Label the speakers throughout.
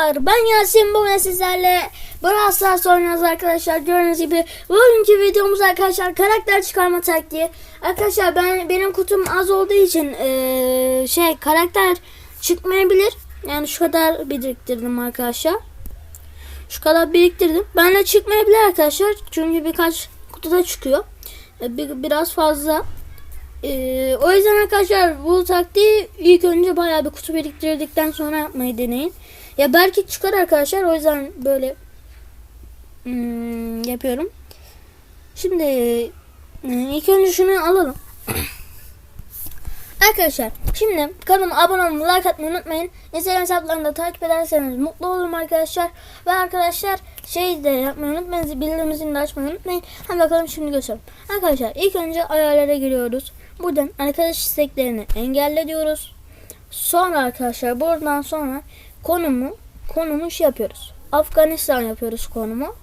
Speaker 1: Ben Yasin bugün sizlerle Brawl Stars oynuyoruz arkadaşlar. Gördüğünüz gibi bugünkü videomuz arkadaşlar karakter çıkarma taktiği. Arkadaşlar ben benim kutum az olduğu için eee, şey karakter çıkmayabilir. Yani şu kadar biriktirdim arkadaşlar. Şu kadar biriktirdim. Ben de çıkmayabilir arkadaşlar. Çünkü birkaç kutuda çıkıyor. E, bir, biraz fazla. Ee, o yüzden arkadaşlar bu taktiği ilk önce bayağı bir kutu biriktirdikten sonra yapmayı deneyin. Ya belki çıkar arkadaşlar o yüzden böyle hmm, yapıyorum. Şimdi e, ilk önce şunu alalım. Arkadaşlar şimdi kanalıma abone olmayı, like atmayı unutmayın. Instagram hesaplarını da takip ederseniz mutlu olurum arkadaşlar. Ve arkadaşlar şey de yapmayı unutmayın. Bildirim zilini de açmayı unutmayın. Hadi bakalım şimdi gösterelim. Arkadaşlar ilk önce ayarlara giriyoruz. Buradan arkadaş isteklerini engelle diyoruz. Sonra arkadaşlar buradan sonra konumu konumu şey yapıyoruz. Afganistan yapıyoruz konumu.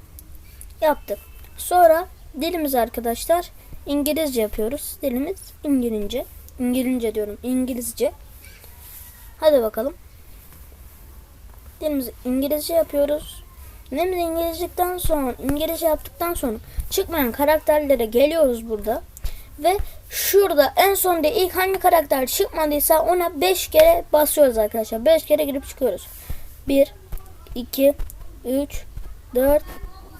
Speaker 1: Yaptık. Sonra dilimiz arkadaşlar İngilizce yapıyoruz. Dilimiz İngilizce. İngilizce diyorum. İngilizce. Hadi bakalım. Dilimizi İngilizce yapıyoruz. Dilimizi İngilizce'den sonra İngilizce yaptıktan sonra çıkmayan karakterlere geliyoruz burada. Ve şurada en sonda ilk hangi karakter çıkmadıysa ona 5 kere basıyoruz arkadaşlar. 5 kere girip çıkıyoruz. 1 2 3 4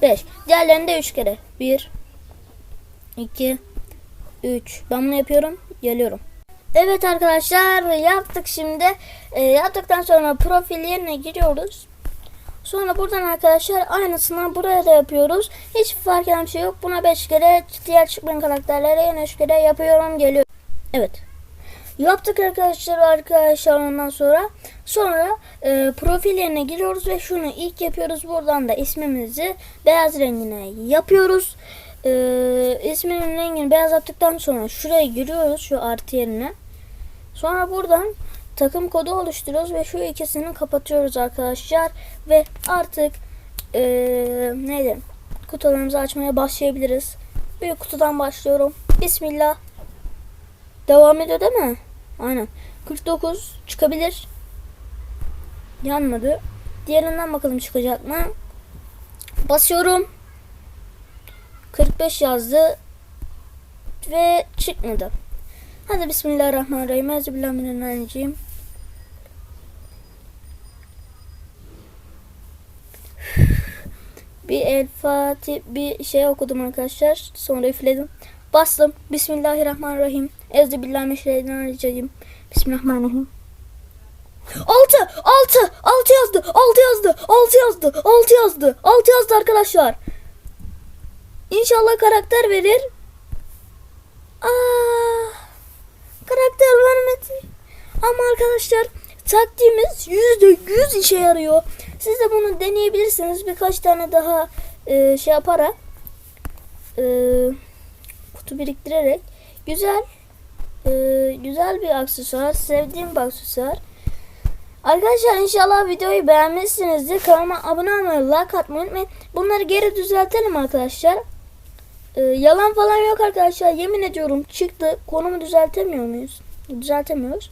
Speaker 1: 5. Diğerlerini de 3 kere. 1 2 3. Ben bunu yapıyorum. Geliyorum. Evet arkadaşlar yaptık şimdi. E, yaptıktan sonra profil yerine giriyoruz. Sonra buradan arkadaşlar aynısını buraya da yapıyoruz. Hiç fark eden bir şey yok. Buna 5 kere diğer çıkmayan karakterlere yine 3 kere yapıyorum geliyor. Evet. Yaptık arkadaşlar arkadaşlar ondan sonra. Sonra e, profil yerine giriyoruz ve şunu ilk yapıyoruz. Buradan da ismimizi beyaz rengine yapıyoruz. E, isminin rengini beyaz yaptıktan sonra şuraya giriyoruz şu artı yerine. Sonra buradan takım kodu oluşturuyoruz ve şu ikisini kapatıyoruz arkadaşlar ve artık eee neydi kutularımızı açmaya başlayabiliriz. Büyük kutudan başlıyorum. Bismillah. Devam ediyor değil mi? Aynen. 49 çıkabilir. Yanmadı. Diğerinden bakalım çıkacak mı? Basıyorum. 45 yazdı ve çıkmadı. Hadi bismillahirrahmanirrahim. Euzubillahimineşşeytanirracim. Bir El Fatih bir şey okudum arkadaşlar. Sonra üfledim. Bastım. Bismillahirrahmanirrahim. Euzubillahimineşşeytanirracim. Bismillahirrahmanirrahim. 6 6 6 yazdı. 6 yazdı. 6 yazdı. 6 yazdı. 6 yazdı arkadaşlar. İnşallah karakter verir. Aa, karakter vermedi. Ama arkadaşlar taktiğimiz yüzde yüz işe yarıyor. Siz de bunu deneyebilirsiniz. Birkaç tane daha e, şey yaparak e, kutu biriktirerek güzel e, güzel bir aksesuar. Sevdiğim bir aksesuar. Arkadaşlar inşallah videoyu beğenmişsinizdir. Kanalıma abone olmayı, like atmayı unutmayın. Bunları geri düzeltelim arkadaşlar. Ee, yalan falan yok arkadaşlar. Yemin ediyorum çıktı. Konumu düzeltemiyor muyuz? Düzeltemiyoruz.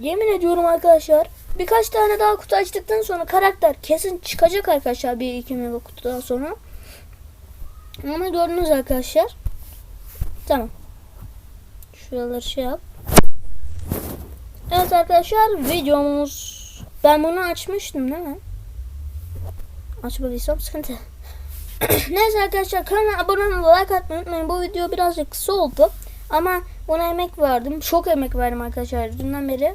Speaker 1: Yemin ediyorum arkadaşlar. Birkaç tane daha kutu açtıktan sonra karakter kesin çıkacak arkadaşlar. Bir iki mega kutudan sonra. Ama gördünüz arkadaşlar. Tamam. Şuraları şey yap. Evet arkadaşlar videomuz. Ben bunu açmıştım değil mi? Açmadıysam sıkıntı. Neyse arkadaşlar kanalıma abone olmayı like atmayı unutmayın. Bu video birazcık kısa oldu. Ama buna emek verdim. Çok emek verdim arkadaşlar. Dünden beri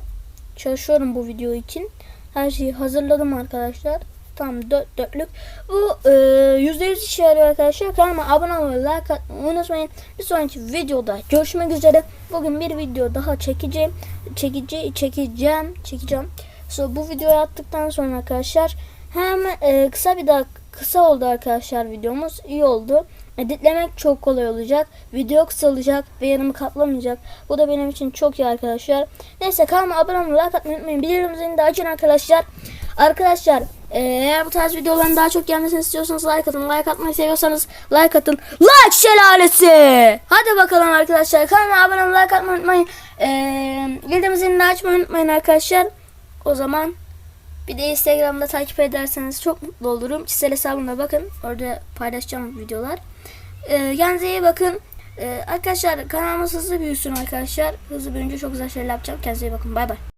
Speaker 1: çalışıyorum bu video için. Her şeyi hazırladım arkadaşlar. Tam dört dörtlük. Bu e, yüzde yüz işe yarıyor arkadaşlar. Kanalıma abone olmayı like atmayı unutmayın. Bir sonraki videoda görüşmek üzere. Bugün bir video daha çekeceğim. Çekici, çekeceğim. Çekeceğim. Sonra bu videoyu attıktan sonra arkadaşlar hem e, kısa bir daha kısa oldu arkadaşlar videomuz. iyi oldu. Editlemek çok kolay olacak. Video kısalacak ve yanımı kaplamayacak. Bu da benim için çok iyi arkadaşlar. Neyse kanalıma abone olmayı, like atmayı unutmayın. Bildirimlerini de açın arkadaşlar. Arkadaşlar eğer bu tarz videoların daha çok gelmesini istiyorsanız like atın. Like atmayı seviyorsanız like atın. Like şelalesi. Hadi bakalım arkadaşlar. Kanalıma abone olmayı, like atmayı unutmayın. E, bildirimlerini de açmayı unutmayın arkadaşlar. O zaman Bir de Instagram'da takip ederseniz çok mutlu olurum. Kişisel hesabımda bakın. Orada paylaşacağım videolar. Ee, kendinize bakın. Ee, arkadaşlar kanalımız hızlı büyüsün arkadaşlar. Hızlı büyüyünce çok güzel şeyler yapacağım. Kendinize bakın. Bay bay.